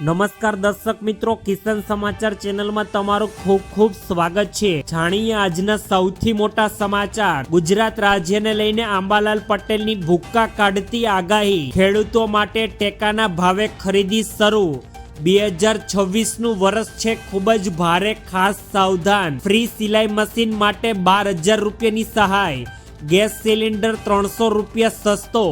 નમસ્કાર દર્શક મિત્રો કિસાન સમાચાર ચેનલમાં તમારું ખૂબ ખૂબ સ્વાગત છે. જાણીએ આજના સૌથી મોટા સમાચાર. ગુજરાત રાજ્યને લઈને આંબાલાલ પટેલની ભૂક્કા કાઢતી આગાહી. ખેડૂતો માટે ટેકાના ભાવે ખરીદી શરૂ. બે હજાર છવ્વીસનું વર્ષ છે ખૂબ જ ભારે ખાસ સાવધાન. ફ્રી સિલાઈ મશીન માટે બાર હજાર રૂપિયાની સહાય. ગેસ સિલિન્ડર ત્રણસો રૂપિયા સસ્તો.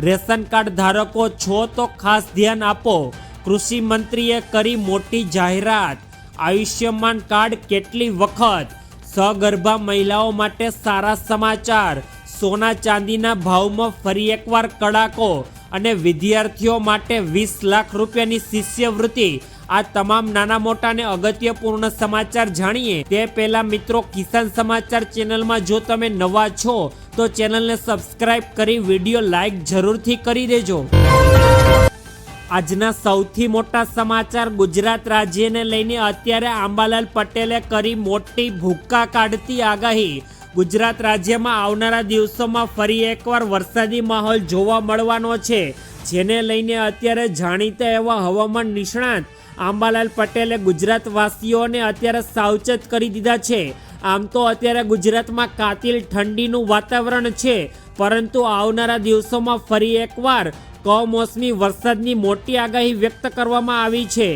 રેશન કાર્ડ ધારકો છો તો ખાસ ધ્યાન આપો. કૃષિ મંત્રીએ કરી મોટી જાહેરાત. આયુષ્યમાન કાર્ડ કેટલી વખત? સગર્ભા મહિલાઓ માટે સારા સમાચાર. સોના ચાંદીના ભાવમાં ફરી એકવાર કડાકો અને વિદ્યાર્થીઓ માટે વીસ લાખ રૂપિયાની શિષ્યવૃત્તિ. આ તમામ નાના મોટા અને અગત્યપૂર્ણ સમાચાર જાણીએ. તે પહેલા મિત્રો, કિસાન સમાચાર ચેનલમાં જો તમે નવા છો, તો ચેનલને સબસ્ક્રાઇબ કરી વીડિયો લાઈક જરૂરથી કરી દેજો. આજના સૌથી મોટા સમાચાર ગુજરાત રાજ્યને લઈને અત્યારે આંબાલાલ પટેલે કરી મોટી ભૂક્કા કાઢતી આગાહી. ગુજરાત રાજ્યમાં આવનારા દિવસોમાં ફરી એકવાર વરસાદી માહોલ જોવા મળવાનો છે, જેને લઈને અત્યારે જાણીતા એવા હવામાન નિષ્ણાત આંબાલાલ પટેલે ગુજરાતવાસીઓને અત્યારે સાવચેત કરી દીધા છે. આમ તો અત્યારે ગુજરાતમાં કાતિલ ઠંડીનું વાતાવરણ છે, પરંતુ આવનારા દિવસોમાં ફરી એકવાર કમોસમી વરસાદની મોટી આગાહી વ્યક્ત કરવામાં આવી છે.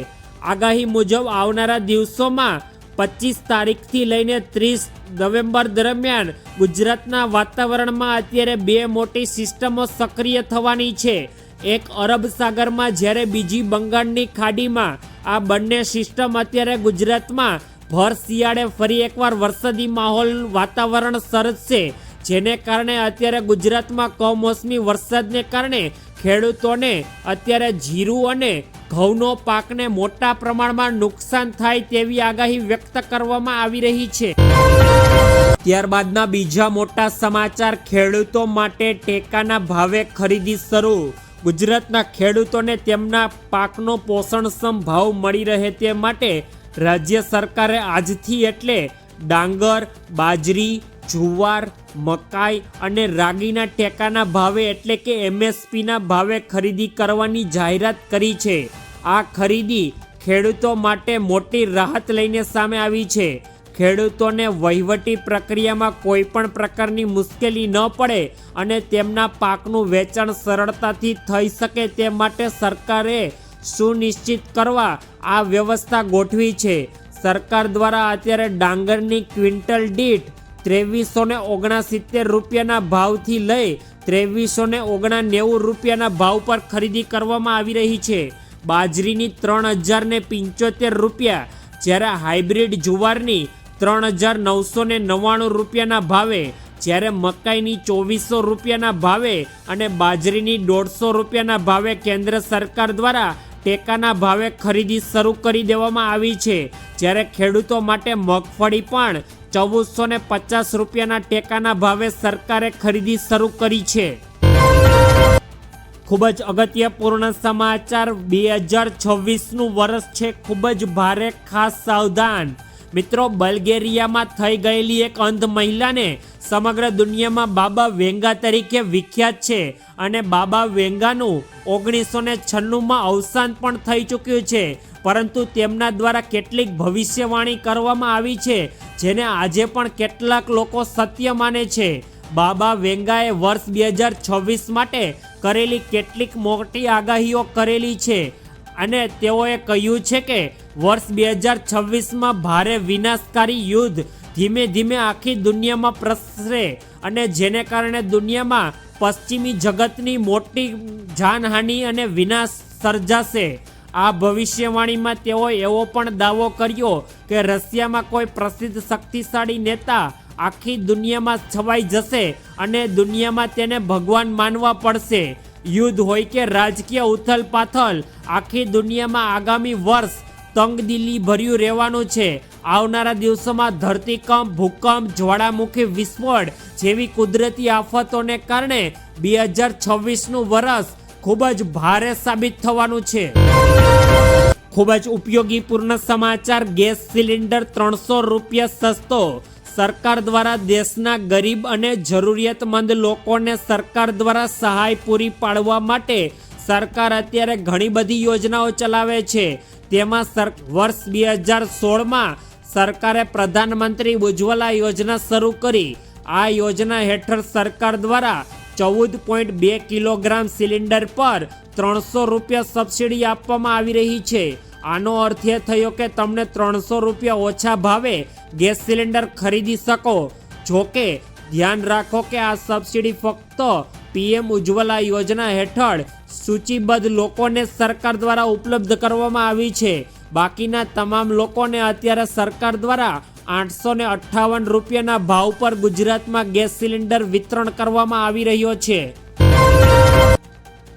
આગાહી મુજબ આવનારા દિવસોમાં પચીસ તારીખથી લઈને ત્રીસ નવેમ્બર દરમિયાન ગુજરાતના વાતાવરણમાં અત્યારે બે મોટી સિસ્ટમો સક્રિય થવાની છે. એક અરબ સાગરમાં જ્યારે બીજી બંગાળની ખાડીમાં આ બંને સિસ્ટમ અત્યારે ગુજરાતમાં ભર શિયાળે ફરી એકવાર વરસાદી માહોલ વાતાવરણ સર્જશે. જેને કારણે અત્યારે ગુજરાતમાં કમોસમી વરસાદને કારણે ખેડૂતોને અત્યારે જીરું અને ઘઉંનો પાકને મોટા પ્રમાણમાં નુકસાન થાય તેવી આગાહી વ્યક્ત કરવામાં આવી રહી છે. ત્યારબાદના બીજા મોટા સમાચાર, ખેડૂતો માટે ટેકાના ભાવે ખરીદી શરૂ. ગુજરાતના ખેડૂતોને તેમના પાકનો પોષણક્ષમ ભાવ મળી રહે તે માટે રાજ્ય સરકારે આજથી એટલે ડાંગર, બાજરી જુવાર, મકાઈ અને રાગીના ટેકાના ભાવે એટલે કે એમએસપીના ભાવે ખરીદી કરવાની જાહેરાત કરી છે. આ ખરીદી ખેડૂતો માટે મોટી રાહત લઈને સામે આવી છે. ખેડૂતોને વહીવટી પ્રક્રિયામાં કોઈ પણ પ્રકારની મુશ્કેલી ન પડે અને તેમના પાકનું વેચાણ સરળતાથી થઈ શકે તે માટે સરકારે સુનિશ્ચિત કરવા આ વ્યવસ્થા ગોઠવી છે. સરકાર દ્વારા અત્યારે ડાંગરની ક્વિન્ટલ દીઠ ત્રેવીસો ને ઓગણસિત્તેર રૂપિયાના ભાવથી લઈ ત્રેવીસો ને ઓગણા નેવું રૂપિયાના ભાવ પર ખરીદી કરવામાં આવી રહી છે. બાજરીની ત્રણ હજાર ને પંચોતેર રૂપિયા, જ્યારે હાઇબ્રિડ જુવારની ત્રણ હજાર નવસો ને નવ્વાણું રૂપિયાના ભાવે, જ્યારે મકાઈની ચોવીસો રૂપિયાના ભાવે અને બાજરીની દોઢસો રૂપિયાના ભાવે કેન્દ્ર સરકાર દ્વારા ટેકાના ભાવે ખરીદી શરૂ કરી દેવામાં આવી છે. જ્યારે ખેડૂતો માટે મગફળી પણ ચૌદસો ને પચાસ રૂપિયાના ટેકાના ભાવે સરકારે ખરીદી શરૂ કરી છે. ખૂબ જ અગત્યપૂર્ણ સમાચાર, બે હજાર છવ્વીસનું વર્ષ છે. ખૂબ જ ભારે ખાસ સાવધાન. મિત્રો, બલ્ગેરિયામાં થઈ ગયેલી એક અંધ મહિલાને સમગ્ર દુનિયામાં બાબા વેંગા તરીકે વિખ્યાત છે અને બાબા વેંગાનું ઓગણીસો ને છન્નુંમાં અવસાન પણ થઈ ચૂક્યું છે. પરંતુ તેમના દ્વારા કેટલીક ભવિષ્યવાણી કરવામાં આવી છે, જેને આજે પણ કેટલાક લોકો સત્ય માને છે. બાબા વેંગાએ વર્ષ બે હજાર છવ્વીસ માટે કરેલી કેટલીક મોટી આગાહીઓ કરેલી છે અને તેઓએ કહ્યું છે કે, વર્ષ બે હજાર છવ્વીસમાં ભારે વિનાશકારી યુદ્ધ ધીમે ધીમે આખી દુનિયામાં પ્રસરે અને જેને કારણે દુનિયામાં પશ્ચિમી જગતની મોટી જાનહાનિ અને વિનાશ સર્જાશે. આ ભવિષ્યવાણીમાં તેઓએ એવો પણ દાવો કર્યો કે રશિયામાં કોઈ પ્રસિદ્ધ શક્તિશાળી નેતા આખી દુનિયામાં છવાઈ જશે અને દુનિયામાં તેને ભગવાન માનવા પડશે. યુદ્ધ હોય કે રાજકીય ઉથલ પાથલ આખી દુનિયામાં આગામી વર્ષ તંગદિલી ભર્યું રહેવાનું છે. આવનારા દિવસોમાં ધરતીકંપ, ભૂકંપ, જ્વાળામુખી વિસ્ફોટ જેવી કુદરતી આફતોને કારણે બે હજાર છવ્વીસનું વર્ષ ખૂબ જ ભારે સાબિત થવાનું છે. ખૂબ જ ઉપયોગીપૂર્ણ સમાચાર, ગેસ સિલિન્ડર ત્રણસો રૂપિયા સસ્તો. સરકાર દ્વારા દેશના ગરીબ અને જરૂરિયાતમંદ લોકોને સરકાર દ્વારા સહાય પૂરી પાડવા માટે સરકાર અત્યારે ઘણી બધી યોજનાઓ ચલાવે છે. તેમાં સર, વર્ષ બે હજાર સોળમાં સરકારે પ્રધાનમંત્રી ઉજ્જવલા યોજના શરૂ કરી. આ યોજના હેઠળ સરકાર દ્વારા ચૌદ પોઈન્ટ બે કિલોગ્રામ સિલિન્ડર પર ત્રણસો રૂપિયા સબસિડી આપવામાં આવી રહી છે. આનો અર્થ એ થયો કે તમને ત્રણસો રૂપિયા ઓછા ભાવે ગેસ સિલિન્ડર ખરીદી શકો. જોકે, ધ્યાન રાખો કે આ સબસિડી ફક્ત પીએમ ઉજ્જવલા યોજના હેઠળ સૂચિબદ્ધ લોકોને સરકાર દ્વારા ઉપલબ્ધ કરવામાં આવી છે. બાકીના તમામ લોકોને અત્યારે સરકાર દ્વારા આઠસો ને અઠ્ઠાવન રૂપિયાના ભાવ પર ગુજરાતમાં ગેસ સિલિન્ડર વિતરણ કરવામાં આવી રહ્યો છે.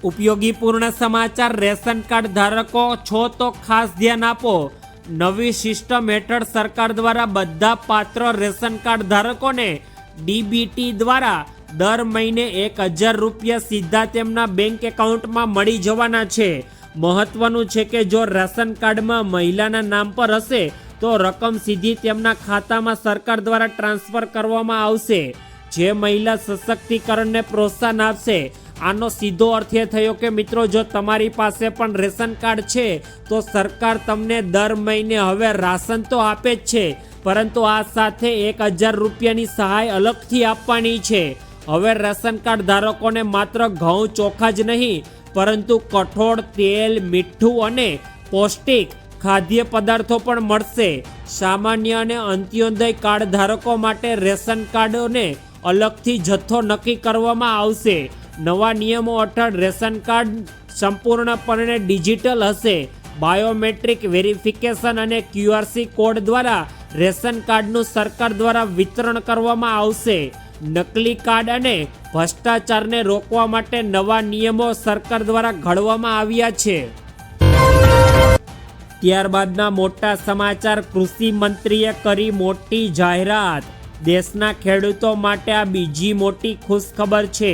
ઉપયોગી પૂર્ણ સમાચાર રેશન કાર્ડ ધારકો, છો તો ખાસ ધ્યાન આપો. નવી સિસ્ટમ હેઠળ સરકાર દ્વારા બધા પાત્ર રેશન કાર્ડ ધારકોને ડીબીટી દ્વારા દર મહિને એક હજાર રૂપિયા સીધા તેમના બેંક એકાઉન્ટમાં મળી જવાના છે. મહત્વનું છે કે જો રેશન કાર્ડમાં મહિલાના નામ પર હશે તો રકમ સીધી તેમના ખાતામાં સરકાર દ્વારા ટ્રાન્સફર કરવામાં આવશે. જે મહિલા સશક્તિકરણને પ્રોત્સાહન આપશે. આનો સીધો અર્થ એ થયો કે મિત્રો, જો તમારી પાસે પણ રેશન કાર્ડ છે, તો સરકાર તમને દર મહિને હવે રાશન તો આપે જ છે, પરંતુ આ સાથે એક હજાર રૂપિયાની સહાય અલગથી આપવાની છે. હવે રેશન કાર્ડ ધારકોને માત્ર ઘઉં ચોખા જ નહીં, પરંતુ કઠોળ, તેલ, મીઠું અને પૌષ્ટિક ખાદ્ય પદાર્થો પણ મળશે. સામાન્ય અને અંત્યોદય કાર્ડ ધારકો માટે રેશન કાર્ડોને અલગથી જથ્થો નક્કી કરવામાં આવશે. નવા નિયમો હેઠળ રેશન કાર્ડ સંપૂર્ણપણે ડિજિટલ હશે. બાયોમેટ્રિક વેરિફિકેશન અને ક્યુઆરસી કોડ દ્વારા રેશન કાર્ડનું સરકાર દ્વારા વિતરણ કરવામાં આવશે. નકલી કાર્ડ અને ભ્રષ્ટાચારને રોકવા માટે નવા નિયમો સરકાર દ્વારા ઘડવામાં આવ્યા છે. ત્યારબાદના મોટા સમાચાર કૃષિ મંત્રીએ કરી મોટી જાહેરાત. દેશના ખેડૂતો માટે આ બીજી મોટી ખુશખબર છે.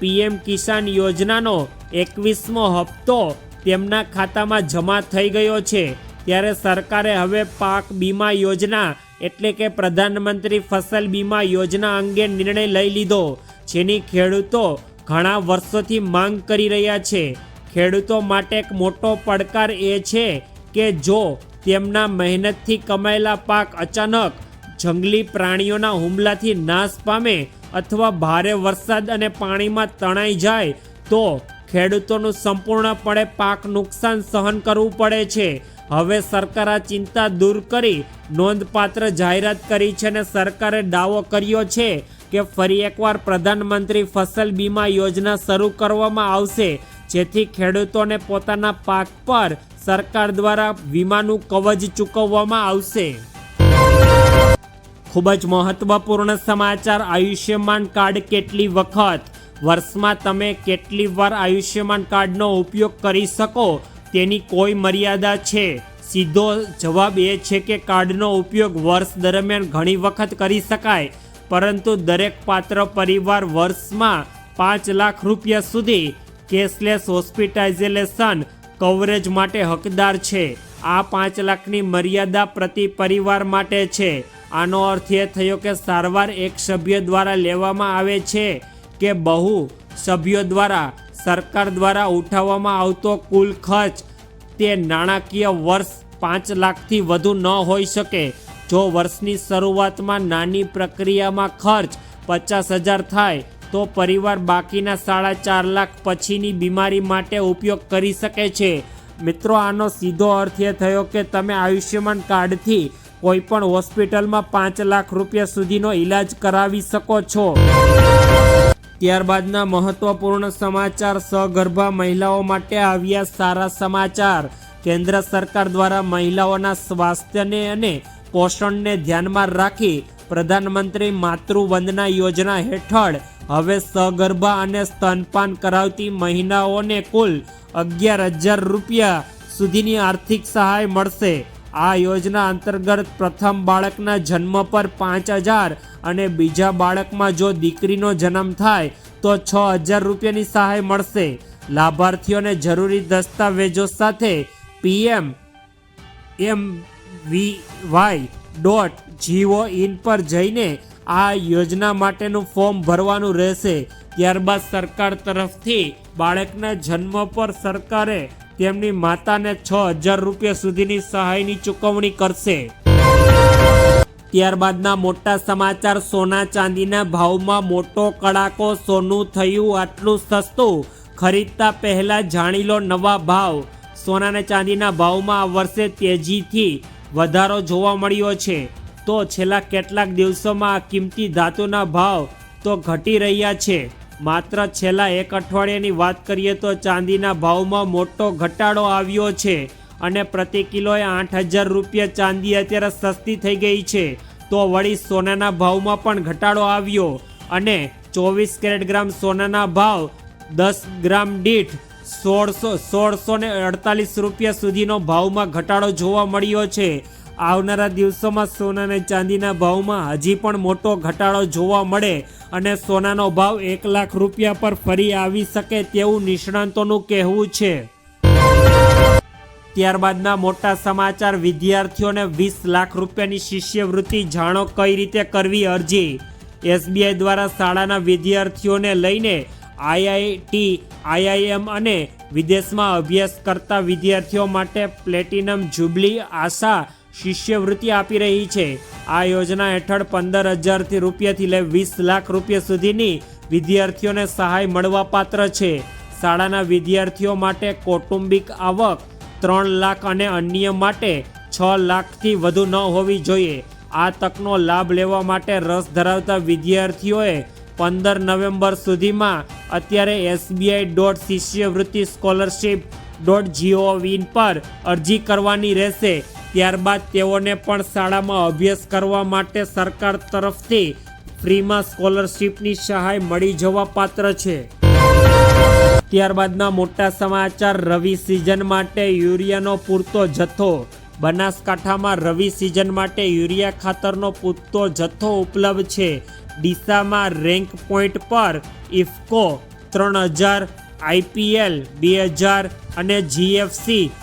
પીએમ કિસાન યોજનાનો એકવીસમો હપ્તો તેમના ખાતામાં જમા થઈ ગયો છે. ત્યારે સરકારે હવે પાક બીમા યોજના એટલે કે પ્રધાનમંત્રી ફસલ બીમા યોજના અંગે નિર્ણય લઈ લીધો, જેની ખેડૂતો ઘણા વર્ષોથી માંગ કરી રહ્યા છે. ખેડૂતો માટે એક મોટો પડકાર એ છે કે જો તેમના મહેનતથી કમાયેલા પાક અચાનક જંગલી પ્રાણીઓના હુમલાથી નાશ પામે અથવા ભારે વરસાદ અને પાણીમાં તણાઈ જાય, તો ખેડૂતોનું સંપૂર્ણપણે પાક નુકસાન સહન કરવું પડે છે. હવે સરકાર આ ચિંતા દૂર કરી નોંધપાત્ર જાહેરાત કરી છે અને સરકારે દાવો કર્યો છે કે ફરી એકવાર પ્રધાનમંત્રી ફસલ બીમા યોજના શરૂ કરવામાં આવશે, જેથી ખેડૂતોને પોતાના પાક પર સરકાર દ્વારા વીમાનું કવચ ચૂકવવામાં આવશે. ખૂબ જ મહત્વપૂર્ણ સમાચાર, આયુષ્યમાન કાર્ડ કેટલી વખત? વર્ષમાં તમે કેટલી વાર આયુષ્યમાન કાર્ડનો ઉપયોગ કરી શકો? તેની કોઈ મર્યાદા છે? સીધો જવાબ એ છે કે કાર્ડનો ઉપયોગ વર્ષ દરમિયાન ઘણી વખત કરી શકાય, પરંતુ દરેક પાત્ર પરિવાર વર્ષમાં પાંચ લાખ રૂપિયા સુધી. કેશલેસ હોસ્પિટાઇઝેશન કવરેજ માટે હકદાર છે. આ પાંચ લાખની મર્યાદા પ્રતિ પરિવાર માટે છે. આનો અર્થ એ થયો કે સારવાર એક સભ્ય દ્વારા લેવામાં આવે છે કે બહુ સભ્યો દ્વારા સરકાર દ્વારા ઉઠાવવામાં આવતો કુલ ખર્ચ તે નાણાકીય વર્ષ પાંચ લાખથી વધુ ન હોઈ શકે. જો વર્ષની શરૂઆતમાં નાની પ્રક્રિયામાં ખર્ચ પચાસ હજાર થાય તો પરિવાર બાકીના સાડા ચાર લાખ પછીની બીમારી માટે ઉપયોગ કરી શકે છે. મિત્રો, આનો સીધો અર્થ એ થયો કે તમે આયુષ્યમાન કાર્ડથી કોઈ પણ હોસ્પિટલમાં પાંચ લાખ રૂપિયા સુધીનો ઈલાજ કરાવી શકો છો. ત્યારબાદના મહત્વપૂર્ણ સમાચાર, સગર્ભા મહિલાઓ માટે આવ્યા સારા સમાચાર. કેન્દ્ર સરકાર દ્વારા મહિલાઓના સ્વાસ્થ્યને અને પોષણને ધ્યાનમાં રાખી પ્રધાનમંત્રી માતૃવંદના યોજના હેઠળ હવે સગર્ભા અને સ્તનપાન કરાવતી મહિલાઓને કુલ અગિયાર હજાર રૂપિયા સુધીની આર્થિક સહાય મળશે. આ યોજના અંતર્ગત પ્રથમ બાળકના જન્મ પર પાંચ હજાર અને બીજા બાળકમાં જો દીકરીનો જન્મ થાય, તો છ હજાર રૂપિયાની સહાય મળશે. લાભાર્થીઓને જરૂરી દસ્તાવેજો સાથે PM M V Y dot gov in પર જઈને આ યોજના માટેનું ફોર્મ ભરવાનું રહેશે. ત્યારબાદ સરકાર તરફથી બાળકના જન્મ પર સરકારે તેમની માતાને છ હજાર રૂપિયા સુધીની સહાયની ચૂકવણી કરશે. ત્યારબાદના મોટા સમાચાર. સોના ચાંદીના ભાવમાં મોટો કડાકો. સોનું થયું આટલું સસ્તું. ખરીદતા પહેલા જાણી લો નવા ભાવ. સોના અને ચાંદીના ભાવમાં આ વર્ષે તેજીથી વધારો જોવા મળ્યો છે. તો છેલ્લા કેટલાક દિવસોમાં કિંમતી ધાતુના ભાવ તો ઘટી રહ્યા છે. માત્ર છેલ્લા એક અઠવાડિયાની વાત કરીએ તો ચાંદીના ભાવમાં મોટો ઘટાડો આવ્યો છે અને પ્રતિ કિલોએ આઠ હજાર રૂપિયા ચાંદી અત્યારે સસ્તી થઈ ગઈ છે. તો વળી સોનાના ભાવમાં પણ ઘટાડો આવ્યો અને ચોવીસ કેરેટ ગ્રામ સોનાના ભાવ દસ ગ્રામ દીઠ સોળસો સોળસો ને અડતાલીસ રૂપિયા સુધીનો ભાવમાં ઘટાડો જોવા મળ્યો છે. આવનારા દિવસોમાં સોના અને ચાંદીના ભાવમાં હજી પણ મોટો ઘટાડો જોવા મળે અને સોનાનો ભાવ એક લાખ રૂપિયા પર ફરી આવી શકે તેવું નિષ્ણાંતોનું કહેવું છે. ત્યારબાદના મોટા સમાચાર, વિદ્યાર્થીઓને વીસ લાખ રૂપિયાની શિષ્યવૃત્તિ જાણો કઈ રીતે કરવી અરજી? એસબીઆઈ દ્વારા શાળાના વિદ્યાર્થીઓને લઈને આઈઆઈટી, આઈઆઈએમ અને વિદેશમાં અભ્યાસ કરતા વિદ્યાર્થીઓ માટે પ્લેટિનમ જુબલી આશા શિષ્યવૃત્તિ આપી રહી છે. આ યોજના હેઠળ પંદર હજારથી રૂપિયાથી લઈ વીસ લાખ રૂપિયા સુધીની વિદ્યાર્થીઓને સહાય મળવાપાત્ર છે. શાળાના વિદ્યાર્થીઓ માટે કૌટુંબિક આવક ત્રણ લાખ અને અન્ય માટે છ લાખથી વધુ ન હોવી જોઈએ. આ તકનો લાભ લેવા માટે રસ ધરાવતા વિદ્યાર્થીઓએ પંદર નવેમ્બર સુધીમાં અત્યારે એસબીઆઈ ડોટ શિષ્યવૃત્તિ સ્કોલરશીપ ડોટ જીઓવીન પર અરજી કરવાની રહેશે. ત્યારબાદ તેઓને પણ શાળામાં અભ્યાસ કરવા માટે સરકાર તરફથી ફ્રીમાં સ્કોલરશીપની સહાય મળી જવા પાત્ર છે. ત્યારબાદના મોટા સમાચાર, રવિ સિઝન માટે યુરિયાનો પૂરતો જથ્થો. બનાસકાંઠામાં રવિ સિઝન માટે યુરિયા ખાતરનો પૂરતો જથ્થો ઉપલબ્ધ છે. ડીસામાં રેન્ક પોઈન્ટ પર ઇફકો ત્રણ હજાર, આઈપીએલ બે હજાર અને જીએફસી